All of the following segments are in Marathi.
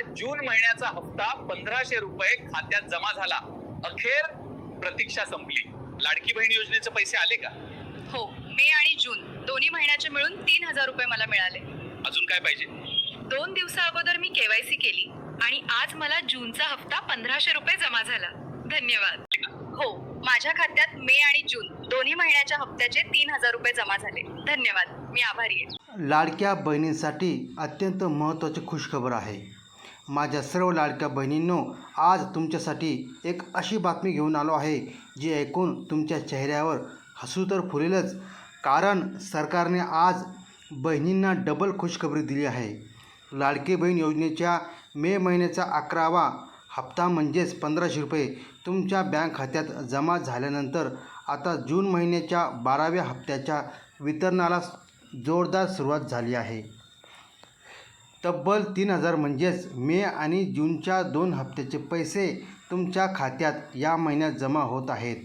जून महिन्याचा हप्ता पंधराशे रुपये खात्यात जमा झाला. अखेर प्रतीक्षा संपली. लाडकी बहीण योजनेचे पैसे आले का? हो मे आणि जून. दोन्ही महिन्याचे मिळून तीन हजार रुपये मला मिळाले. अजून काय पाहिजे? दोन दिवसा अगोदर मी केवायसी केली आणि आज मला जूनचा हप्ता पंधराशे रुपये जमा झाला. धन्यवाद. हो माझ्या खात्यात मे आणि जून दोन्ही महिन्याच्या हप्त्याचे तीन हजार रुपये जमा झाले. धन्यवाद. मी आभारी आहे. लाडक्या बहिणींसाठी अत्यंत महत्त्वाची खुशखबर आहे. माझ्या सर्व लाडक्या बहिणींनो आज तुमच्यासाठी एक अशी बातमी घेऊन आलो आहे जी ऐकून तुमच्या चेहऱ्यावर हसू तर फुलेलच कारण सरकारने आज बहिणींना डबल खुशखबरी दिली आहे. लाडकी बहीण योजनेच्या मे महिन्याचा अकरावा हप्ता म्हणजेच पंधराशे रुपये तुमच्या बँक खात्यात जमा झाल्यानंतर आता जून महिन्याच्या बाराव्या हप्त्याच्या वितरणाला जोरदार सुरुवात झाली आहे. तब्बल तीन हजार म्हणजेच मे आणि जूनच्या दोन हप्त्याचे पैसे तुमच्या खात्यात या महिन्यात जमा होत आहेत.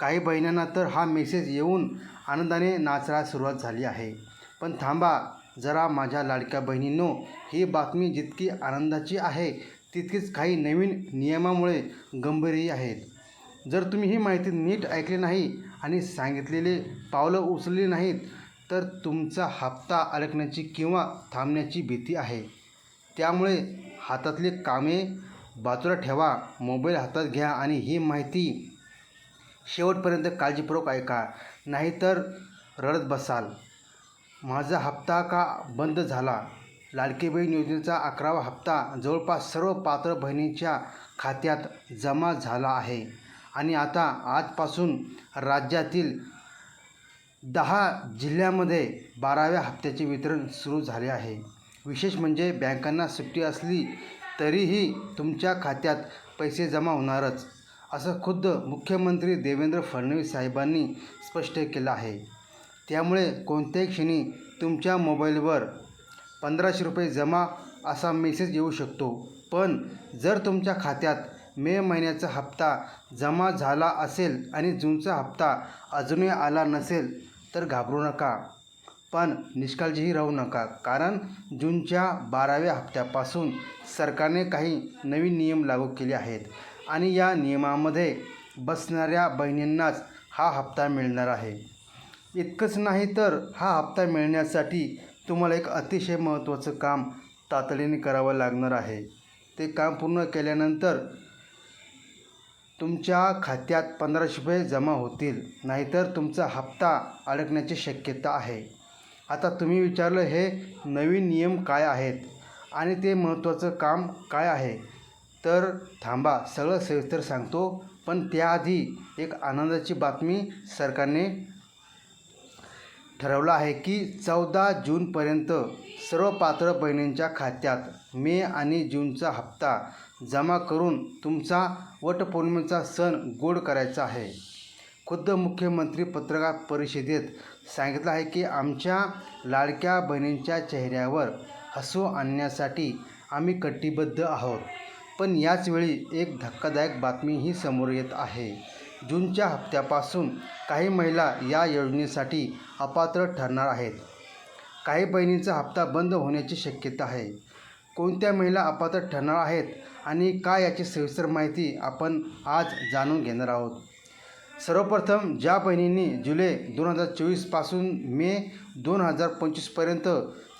काही बहिणींना तर हा मेसेज येऊन आनंदाने नाचायला सुरुवात झाली आहे. पण थांबा जरा माझ्या लाडक्या बहिणींनो ही बातमी जितकी आनंदाची आहे तितकीच काही नवीन नियमामुळे गंभीरही आहेत. जर तुम्ही ही माहिती नीट ऐकली नाही आणि सांगितलेले पावलं उचलली नाहीत तर तुमचा हप्ता अडकण्याची किंवा थांबण्याची भीती आहे. त्यामुळे हातातली कामे बाजूला ठेवा मोबाईल हातात घ्या आणि ही माहिती शेवटपर्यंत काळजीपूर्वक ऐका. नाहीतर रडत बसाल. माझा हप्ता का बंद झाला? लाडकी बहीण योजनेचा अकरावा हप्ता जवळपास सर्व पात्र बहिणींच्या खात्यात जमा झाला आहे. आणि आता आजपासून राज्यातील दहा जिल्ह्यामध्ये बाराव्या हप्त्याचे वितरण सुरू झाले आहे. विशेष म्हणजे बँकांना सुट्टी असली तरीही तुमच्या खात्यात पैसे जमा होणारच असं खुद्द मुख्यमंत्री देवेंद्र फडणवीस साहेबांनी स्पष्ट केलं आहे. त्यामुळे कोणत्याही क्षणी तुमच्या मोबाईलवर पंधराशे रुपये जमा असा मेसेज येऊ शकतो. पण जर तुमच्या खात्यात मे महिन्याचा हप्ता जमा झाला असेल आणि जूनचा हप्ता अजूनही आला नसेल तर घाबरू नका. पण निष्काळजीही राहू नका. कारण जूनच्या बाराव्या हप्त्यापासून सरकारने काही नवीन नियम लागू केले आहेत आणि या नियमामध्ये बसणाऱ्या बहिणींनाच हा हप्ता मिळणार आहे. इतकंच नाही तर हा हप्ता मिळण्यासाठी तुम्हाला एक अतिशय महत्त्वाचं काम तातडीने करावं लागणार आहे. ते काम पूर्ण केल्यानंतर तुमच्या खात्यात पंधराशे रुपये जमा होतील नाहीतर तुमचा हप्ता अडकण्याची शक्यता आहे. आता तुम्ही विचारलं हे नवीन नियम काय आहेत आणि ते महत्त्वाचं काम काय आहे? तर थांबा सगळं सविस्तर सांगतो पण त्याआधी एक आनंदाची बातमी सरकारने ठरवलं आहे की चौदा जूनपर्यंत सर्व पात्र बहिणींच्या खात्यात मे आणि जूनचा हप्ता जमा करून तुमचा वटपौर्णिमेचा सण गोड करायचा आहे. खुद्द मुख्यमंत्री पत्रकार परिषदेत सांगितलं आहे की आमच्या लाडक्या बहिणींच्या चेहऱ्यावर हसू आणण्यासाठी आम्ही कटिबद्ध आहोत. पण याचवेळी एक धक्कादायक बातमीही समोर येत आहे. जूनच्या हप्त्यापासून काही महिला या योजनेसाठी अपात्र ठरणार आहेत. काही बहिणींचा हप्ता बंद होण्याची शक्यता आहे. कोणत्या महिला अपात्र ठरणार आहेत आणि काय याची सविस्तर माहिती आपण आज जाणून घेणार आहोत. सर्वप्रथम ज्या बहिणींनी जुलै दोन हजार चोवीसपासून मे दोन हजार पंचवीसपर्यंत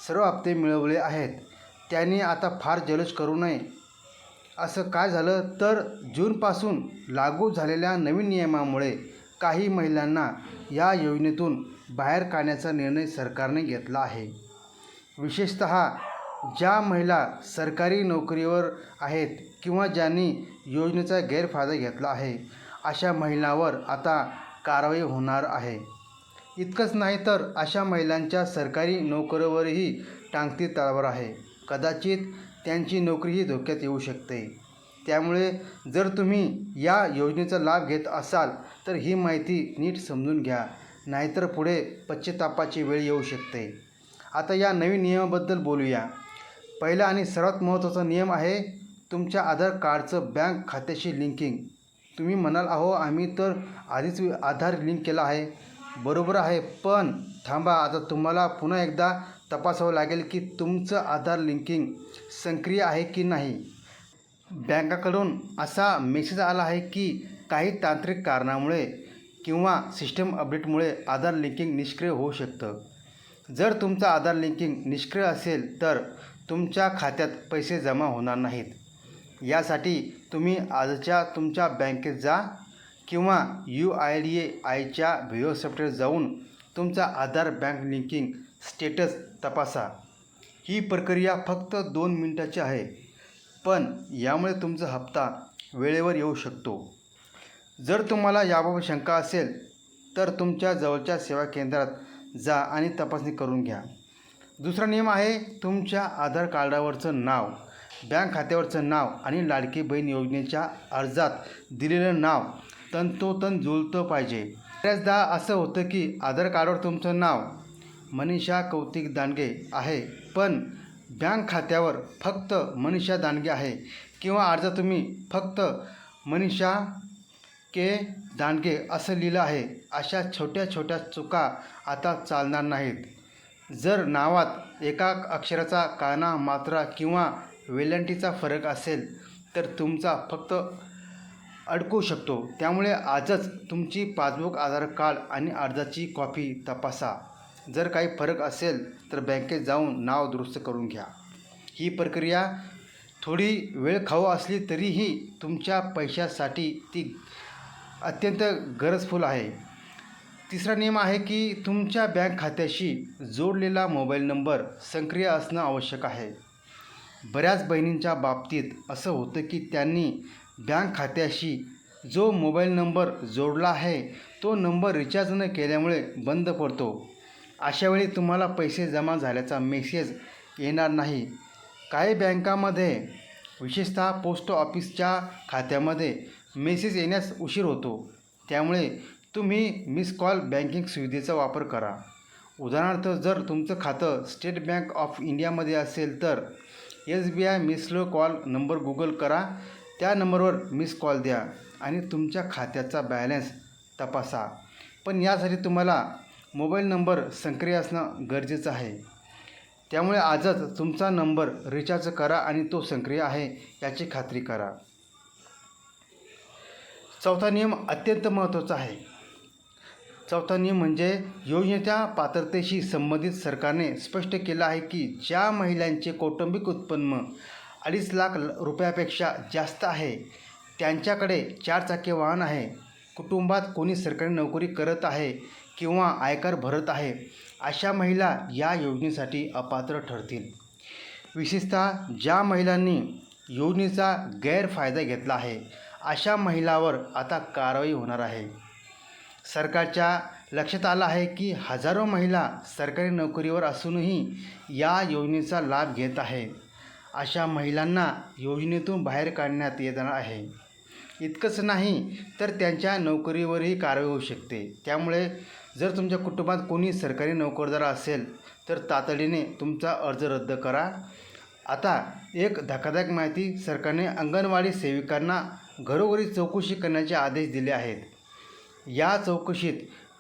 सर्व हप्ते मिळवले आहेत त्यांनी आता फार जलस करू नये. असं काय झालं? तर जूनपासून लागू झालेल्या नवीन नियमामुळे काही महिलांना या योजनेतून बाहेर काढण्याचा निर्णय सरकारने घेतला आहे. विशेषत ज्या महिला सरकारी नोकरीवर आहेत किंवा ज्यांनी योजनेचा गैरफायदा घेतला आहे अशा महिलांवर आता कारवाई होणार आहे. इतकंच नाही तर अशा महिलांच्या सरकारी नोकरीवरही टांगती तळावर आहे. कदाचित त्यांची नोकरीही धोक्यात येऊ शकते. त्यामुळे जर तुम्ही या योजनेचा लाभ घेत असाल तर ही माहिती नीट समजून घ्या. नाहीतर पुढे पश्चातापाची वेळ येऊ शकते. आता या नवीन नियमाबद्दल बोलूया. पहिला आणि सर्वात महत्त्वाचा नियम आहे तुमच्या आधार कार्डचं बँक खात्याशी लिंकिंग. तुम्ही म्हणाल अहो आम्ही तर आधीच आधार लिंक केला आहे. बरोबर आहे पण थांबा आता तुम्हाला पुन्हा एकदा तपासावं लागेल की तुमचं आधार लिंकिंग सक्रिय आहे की नाही. बँकाकडून असा मेसेज आला आहे की काही तांत्रिक कारणामुळे किंवा सिस्टम अपडेटमुळे आधार लिंकिंग निष्क्रिय होऊ शकतं. जर तुमचं आधार लिंकिंग निष्क्रिय असेल तर तुमच्या खात्यात पैसे जमा होणार नाहीत. यासाठी तुम्ही आजच्या तुमच्या बँकेत जा किंवा यू आय डी ए आयच्या व्हिओ सॉफ्टवेअर जाऊन तुमचा आधार बँक लिंकिंग स्टेटस तपासा. ही प्रक्रिया फक्त दोन मिनटाची आहे पण यामुळे तुमचा हप्ता वेळेवर येऊ शकतो. जर तुम्हाला याबाबत शंका असेल तर तुमच्या जवळच्या सेवा केंद्रात जा आणि तपासणी करून घ्या. दुसरा नियम आहे तुमच्या आधार कार्डावरचं नाव बँक खात्यावरचं नाव आणि लाडकी बहीण योजनेच्या अर्जात दिलेलं नाव तंतोतंत जुळतं पाहिजे. बऱ्याचदा असं होतं की आधार कार्डवर तुमचं नाव मनीषा कौतिक दांडगे आहे पण बँक खात्यावर फक्त मनीषा दांडगे आहे किंवा अर्ज तुम्ही फक्त मनीषा के दांडगे असं लिहिलं आहे अशा छोट्या छोट्या चुका आता चालणार नाहीत. जर नावात एका अक्षराचा काना मात्रा किंवा वेलांटीचा फरक असेल तर तुमचा फक्त अडकू शकतो. त्यामुळे आजच तुमची पासबुक आधार कार्ड आणि अर्जाची कॉपी तपासा. जर काही फरक असेल तर बँकेत जाऊन नाव दुरुस्त करून घ्या. ही प्रक्रिया थोडी वेळ खाऊ असली तरीही तुमच्या पैशासाठी ती अत्यंत गरजफुल आहे. तिसरा नियम आहे की तुमच्या बँक खात्याशी जोडलेला मोबाईल नंबर सक्रिय असणं आवश्यक आहे. बऱ्याच बहिणींच्या बाबतीत असं होतं की त्यांनी बँक खात्याशी जो मोबाईल नंबर जोडला आहे तो नंबर रिचार्ज न केल्यामुळे बंद पडतो. अशावेळी तुम्हाला पैसे जमा झाल्याचा मेसेज येणार नाही. काही बँकामध्ये विशेषतः पोस्ट ऑफिसच्या खात्यामध्ये मेसेज येण्यास उशीर होतो. त्यामुळे तुम्ही मिस कॉल बँकिंग सुविधेचा वापर करा. उदाहरणार्थ जर तुमचं खातं स्टेट बँक ऑफ इंडियामध्ये असेल तर एस बी आय मिसलो कॉल नंबर गुगल करा. त्या नंबरवर मिस कॉल द्या आणि तुमच्या खात्याचा बॅलन्स तपासा. पण यासाठी तुम्हाला मोबाईल नंबर सक्रिय असणं गरजेचं आहे. त्यामुळे आजच तुमचा नंबर रिचार्ज करा आणि तो सक्रिय आहे याची खात्री करा. चौथा नियम अत्यंत महत्त्वाचा आहे. चौथा नियम म्हणजे योजनेच्या पात्रतेशी संबंधित सरकारने स्पष्ट केलं आहे की ज्या महिलांचे कौटुंबिक उत्पन्न अडीच लाख रुपयापेक्षा जास्त आहे त्यांच्याकडे चारचाकी वाहन आहे कुटुंबात कोणी सरकारी नोकरी करत आहे किंवा आयकर भरत आहे अशा महिला या योजनेसाठी अपात्र ठरतील. विशेषतः ज्या महिलांनी योजनेचा गैरफायदा घेतला आहे अशा महिलावर आता कारवाई होणार आहे. सरकारच्या लक्षात आलं आहे की हजारो महिला सरकारी नोकरीवर असूनही या योजनेचा लाभ घेत आहे. अशा महिलांना योजनेतून बाहेर काढण्यात येणार आहे. इतकंच नाही तर त्यांच्या नोकरीवरही कारवाई होऊ शकते. त्यामुळे जर तुमच्या कुटुंबात कोणी सरकारी नोकरदार असेल तर तातडीने तुमचा अर्ज रद्द करा. आता एक धक्कादायक माहिती सरकारने अंगणवाडी सेविकांना घरोघरी चौकशी करण्याचे आदेश दिले आहेत. या चौकशीत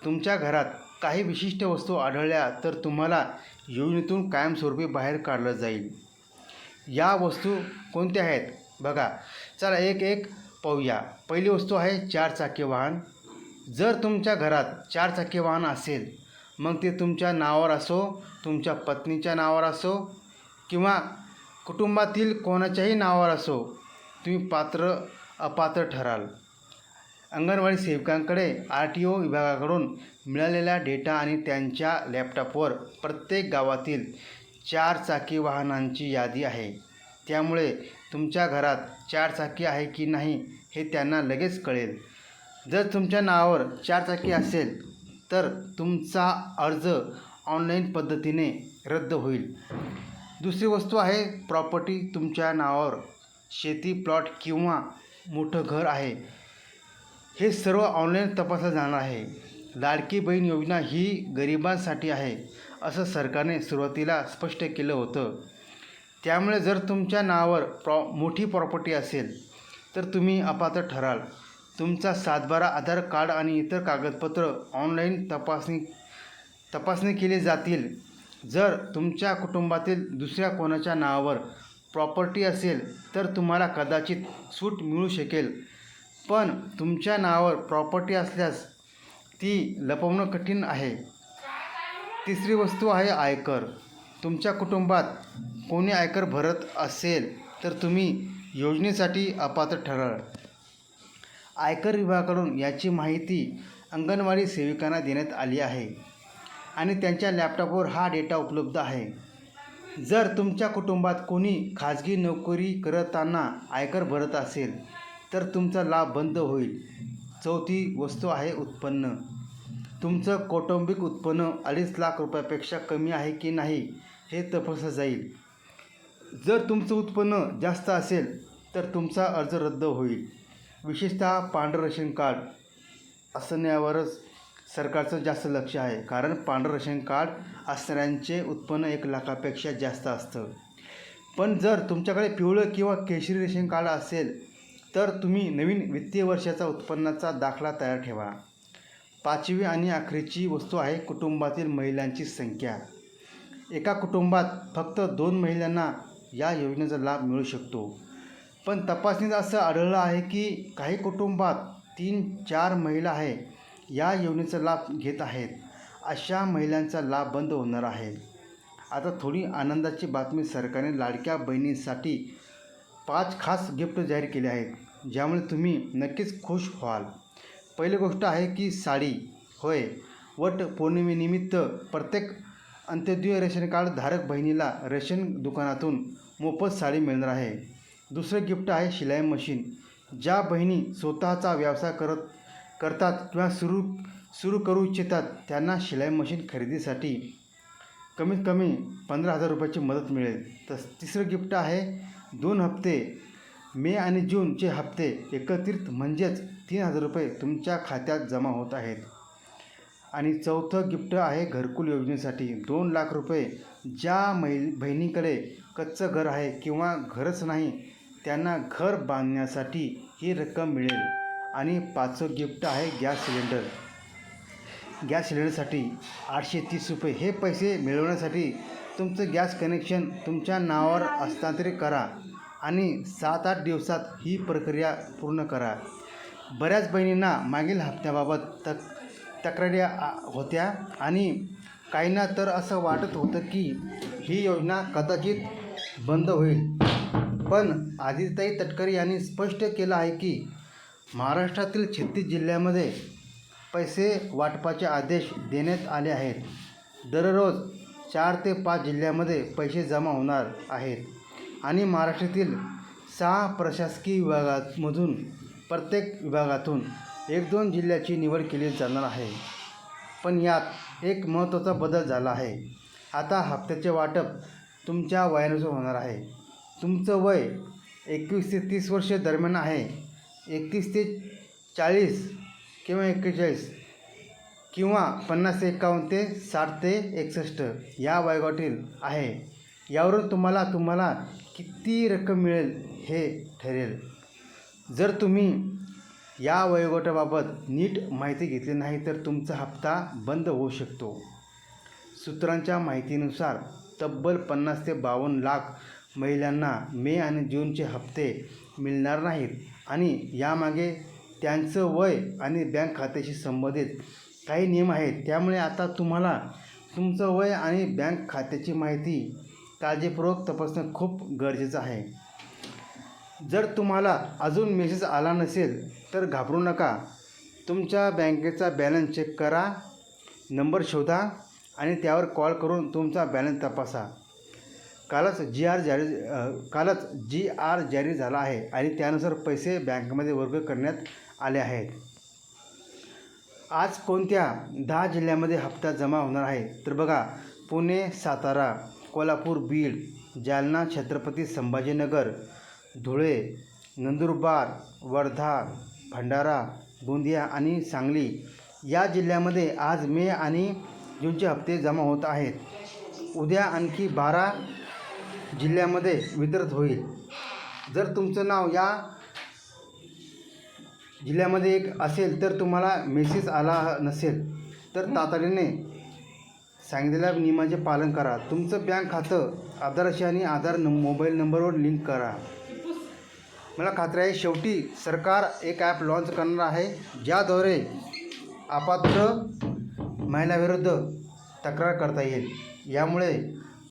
तुमच्या घरात काही विशिष्ट वस्तू आढळल्या तर तुम्हाला योजनेतून कायमस्वरूपी बाहेर काढलं जाईल. या वस्तू कोणत्या आहेत? बघा चला एक एक पाहूया. पहिली वस्तू आहे चारचाकी वाहन. जर तुमच्या घरात चारचाकी वाहन असेल मग ते तुमच्या नावावर असो तुमच्या पत्नीच्या नावावर असो किंवा कुटुंबातील कोणाच्याही नावावर असो तुम्ही पात्र अपात्र ठराल. अंगणवाडी सेविकांकडे आर टी ओ विभागाकडून मिळालेला डेटा आणि त्यांच्या लॅपटॉपवर प्रत्येक गावातील चार चाकी वाहनांची यादी आहे. त्यामुळे तुमच्या घरात चार चाकी आहे की नाही हे त्यांना लगेच कळेल. जर तुमच्या नावावर चार चाकी असेल तर तुमचा अर्ज ऑनलाईन पद्धतीने रद्द होईल. दुसरी वस्तू आहे प्रॉपर्टी तुमच्या नावावर. शेती प्लॉट किंवा मोठं घर आहे. हे सर्व ऑनलाईन तपासलं जाणार आहे. लाडकी बहीण योजना ही गरिबांसाठी आहे असं सरकारने सुरुवातीला स्पष्ट केलं होतं. त्यामुळे जर तुमच्या नावावर प्रॉ मोठी प्रॉपर्टी असेल तर तुम्ही अपात्र ठराल. तुमचा सातबारा आधार कार्ड आणि इतर कागदपत्र ऑनलाईन तपासणी तपासणी केली जातील. जर तुमच्या कुटुंबातील दुसऱ्या कोणाच्या नावावर प्रॉपर्टी असेल तर तुम्हाला कदाचित सूट मिळू शकेल. पण तुमच्या नावावर प्रॉपर्टी असल्यास ती लपवणं कठीण आहे. तिसरी वस्तू आहे आयकर. तुमच्या कुटुंबात कोणी आयकर भरत असेल तर तुम्ही योजनेसाठी अपात्र ठराल. आयकर विभागाकडून याची माहिती अंगणवाडी सेविकांना देण्यात आली आहे आणि त्यांच्या लॅपटॉपवर हा डेटा उपलब्ध आहे. जर तुमच्या कुटुंबात कोणी खाजगी नोकरी करताना आयकर भरत असेल तर तुमचा लाभ बंद होईल. चौथी वस्तू आहे उत्पन्न. तुमचं कौटुंबिक उत्पन्न अडीच लाख रुपयापेक्षा कमी आहे की नाही हे तपासलं जाईल. जर तुमचं उत्पन्न जास्त असेल तर तुमचा अर्ज रद्द होईल. विशेषतः पांढरं रेशन कार्ड असण्यावरच सरकारचं जास्त लक्ष आहे कारण पांढरं रेशन कार्ड असणाऱ्यांचे उत्पन्न एक लाखापेक्षा जास्त असतं. पण जर तुमच्याकडे पिवळं किंवा केशरी रेशन कार्ड असेल तर तुम्ही नवीन वित्तीय वर्षाचा उत्पन्नाचा दाखला तयार ठेवा. पाचवी आणि आखरीची वस्तू आहे कुटुंबातील महिलांची संख्या. एका कुटुंबात फक्त दोन महिलांना या योजनेचा लाभ मिळू शकतो. पण तपासणीत असं आढळलं आहे की काही कुटुंबात तीन चार महिला आहे या योजनेचा लाभ घेत आहेत. अशा महिलांचा लाभ बंद होणार आहे. आता थोडी आनंदाची बातमी सरकारने लाडक्या बहिणींसाठी पाच खास गिफ्ट जाहीर केले आहेत. ज्यामुळे तुम्ही नक्कीच खुश व्हाल. पहिली गोष्ट आहे की साडी. होय. वट पौर्णिमेनिमित्त प्रत्येक अंत्योदय रेशन कार्ड धारक बहिणीला रेशन दुकानातून मोफत साडी मिळणार आहे. दुसरं गिफ्ट आहे शिलाई मशीन. ज्या बहिणी स्वतःचा व्यवसाय करत करतात किंवा सुरू सुरू करू इच्छितात त्यांना शिलाई मशीन खरेदीसाठी कमीत कमी पंधरा हजार रुपयाची मदत मिळेल. तर तिसरं गिफ्ट आहे दोन हप्ते मे आणि जूनचे हप्ते एकत्रित म्हणजेच तीन हजार रुपये तुमच्या खात्यात जमा होत आहेत. आणि चौथं गिफ्ट आहे घरकुल योजनेसाठी. दोन लाख रुपये ज्या मै बहिणीकडे कच्चं घर आहे किंवा घरच नाही त्यांना घर बांधण्यासाठी ही रक्कम मिळेल. आणि पाचवं गिफ्ट आहे गॅस सिलेंडर. गॅस सिलेंडरसाठी आठशे तीस रुपये. हे पैसे मिळवण्यासाठी तुमचं गॅस कनेक्शन तुमच्या नावावर हस्तांतरित करा. आणि सात आठ दिवसात ही प्रक्रिया पूर्ण करा. बऱ्याच बहिणींना मागील हप्त्याबाबत तक तक्रारी आ- होत्या आणि काहींना तर असं वाटत होतं की ही योजना कदाचित बंद होईल. पण आदिताई तटकरे यांनी स्पष्ट केलं आहे की महाराष्ट्रातील छत्तीस जिल्ह्यामध्ये पैसे वाटपाचे आदेश देण्यात आले आहेत. दररोज चार ते पाच जिल्ह्यामध्ये पैसे जमा होणार आहेत. आणि महाराष्ट्रातील सहा प्रशासकीय विभागामधून प्रत्येक विभागातून एक दोन जिल्ह्याची निवड केली जाणार आहे. पण यात एक महत्त्वाचा बदल झाला आहे. आता हप्त्याचे वाटप तुमच्या वयानुसार होणार आहे. तुमचं वय एकवीस ते तीस वर्ष दरम्यान आहे. एकतीस ते चाळीस किंवा एक्केचाळीस किंवा पन्नास ते एकावन्न ते साठ ते एकसष्ट या वयोगटातील आहे. यावरून तुम्हाला तुम्हाला किती रक्कम मिळेल हे ठरेल. जर तुम्ही या वयोगटाबाबत नीट माहिती घेतली नाही तर तुमचा हप्ता बंद होऊ शकतो. सूत्रांच्या माहितीनुसार तब्बल पन्नास ते बावन्न लाख महिलांना मे आणि जूनचे हप्ते मिळणार नाहीत आणि यामागे त्यांचं वय आणि बँक खात्याशी संबंधित काही नियम आहेत. त्यामुळे आता तुम्हाला तुमचं वय आणि बँक खात्याची माहिती काळजीपूर्वक तपासणं खूप गरजेचं आहे. जर तुम्हाला अजून मेसेज आला नसेल तर घाबरू नका. तुमच्या बँकेचा बॅलन्स चेक करा नंबर शोधा आणि त्यावर कॉल करून तुमचा बॅलन्स तपासा. कालच जी आर जारी कालच जी आर जारी झाला आहे आणि त्यानुसार पैसे बँकमध्ये वर्ग करण्यात आले आहेत. आज कोणत्या दहा जिल्ह्यामध्ये हप्ता जमा होणार आहे? तर बघा पुणे सातारा. कोल्हापूर बीड जालना छत्रपती संभाजीनगर धुळे नंदुरबार वर्धा भंडारा गोंदिया आणि सांगली या जिल्ह्यामध्ये आज मे आणि जूनचे हप्ते जमा होत आहेत. उद्या आणखी बारा जिल्ह्यामध्ये वितरित होईल. जर तुमचं नाव या जिल्ह्यामध्ये एक असेल तर तुम्हाला मेसेज आला नसेल तर तातडीने सांगितलेल्या नियमाचे पालन करा. तुमचं बँक खातं आधारशी आणि आधार न मोबाईल नंबरवर लिंक करा. मला खात्री आहे शेवटी सरकार एक ॲप लॉन्च करणार आहे ज्याद्वारे आपात्र महिलाविरुद्ध तक्रार करता येईल. यामुळे